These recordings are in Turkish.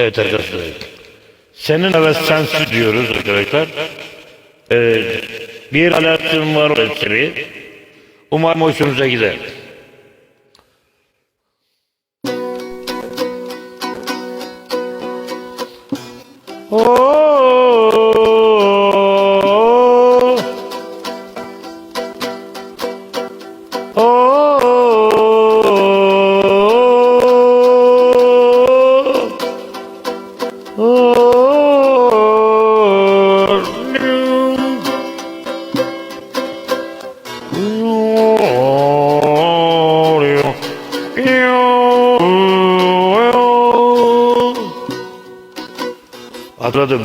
Evet arkadaşlar. Senin evet sensiz diyoruz arkadaşlar. Ee, bir alakasım var eseri. Umarım hoşunuza gider. Oh! Atladım.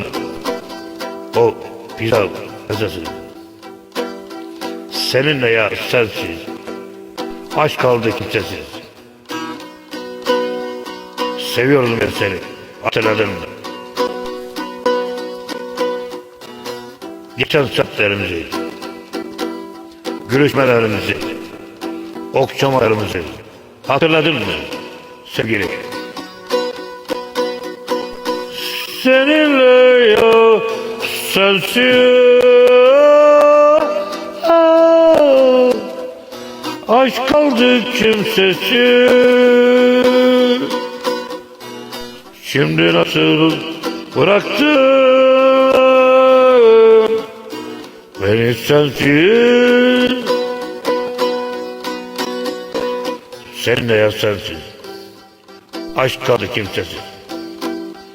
O pilav mezesi. Seninle ya sensiz. Aç kaldı kimsesiz. Seviyordum ben seni. Hatırladım. Geçen saatlerimizi, görüşmelerimizi, okşamalarımızı hatırladın mı sevgili? seninle ya. Sensiz. Ah. Aşk kaldı kimsesiz Şimdi nasıl bıraktın? Beni sensiz. Sen de ya sensiz. Aşk kaldı kimsesiz.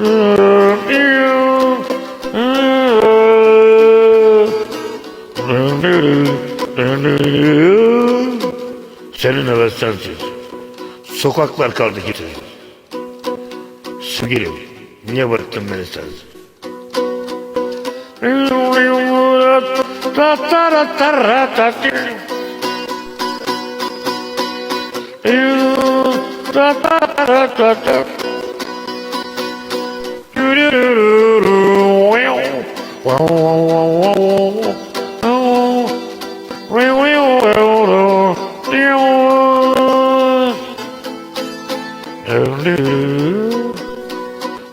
Senin evet sensiz. Sokaklar kaldı ki. Sevgilim, niye bıraktın beni sensiz? Ta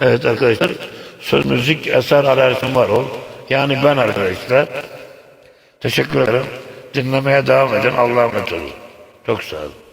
Evet arkadaşlar söz müzik eser alerjim var ol. Yani ben arkadaşlar. Teşekkür ederim. Dinlemeye devam edin. Allah'a emanet olun. Çok sağ olun.